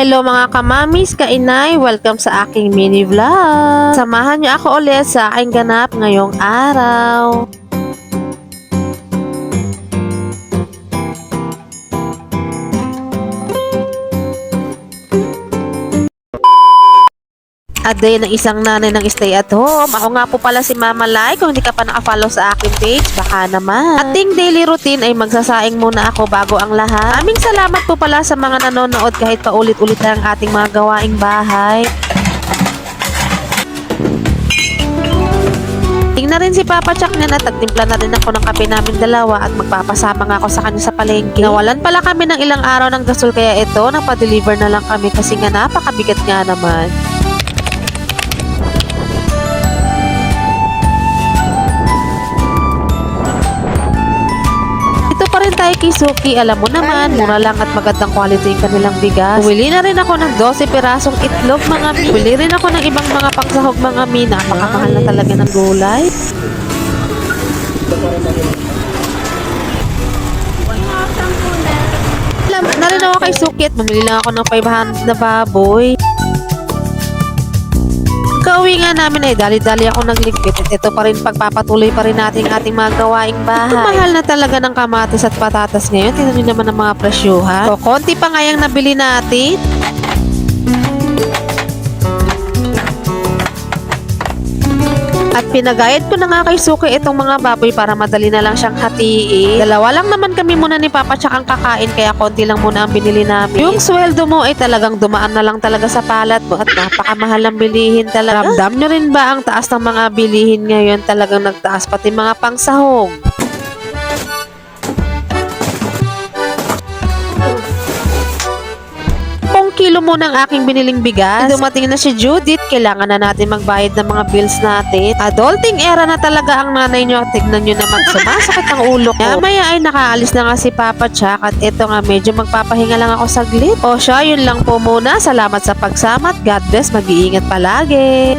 Hello mga kamamis, kainay, welcome sa aking mini vlog. Samahan niyo ako ulit sa aking ganap ngayong araw. A day ng isang nanay ng stay at home. Ako nga po pala si Mama Lai. Kung hindi ka pa nakafollow sa aking page, baka naman. Ating daily routine ay magsasaing muna ako bago ang lahat. Aming salamat po pala sa mga nanonood kahit paulit-ulit na ang ating mga gawaing bahay. Tingnan rin si Papa Chuck niya na tagtimpla na rin ako ng kape namin dalawa at magpapasama nga ako sa kanya sa palengke. Nawalan pala kami ng ilang araw ng gasol kaya ito, napadeliver na lang kami kasi nga napakabigat nga naman. Suki. Alam mo naman, mura lang at magandang quality yung kanilang bigas. Bumili na rin ako ng 12 pirasong itlog mga mi. Bumili rin ako ng ibang mga pangsahog mga mi. Napakamahal na talaga ng gulay. Alam na rin ako kay Suki at bumili lang ako ng 500 na baboy. Kauwi nga namin ay dali-dali ako nagligpit at ito pa rin pagpapatuloy pa rin natin ating mga gawaing bahay. Mahal na talaga ng kamatis at patatas ngayon. Tingnan nyo naman ang mga presyuhan. So, konti pa nga yung nabili natin. Pinagayad ko na nga kay Suki itong mga baboy para madali na lang siyang hatiin. Dalawa lang naman kami muna ni Papa tsaka ang kakain kaya konti lang muna ang binili namin. Yung sweldo mo ay talagang dumaan na lang talaga sa palat mo at napakamahal ang bilihin talaga. Ramdam nyo rin ba ang taas ng mga bilihin ngayon talagang nagtaas pati mga pangsahog? Kilo muna ang aking biniling bigas. Dumating na si Judith, kailangan na natin magbayad ng mga bills natin. Adulting era na talaga ang nanay nyo. Tignan nyo naman, sumasakit ang ulo ko. Maya ay nakaalis na nga si Papa Chuck at eto nga medyo magpapahinga lang ako saglit. O siya, yun lang po muna. Salamat sa pagsama at God bless. Mag-iingat palagi.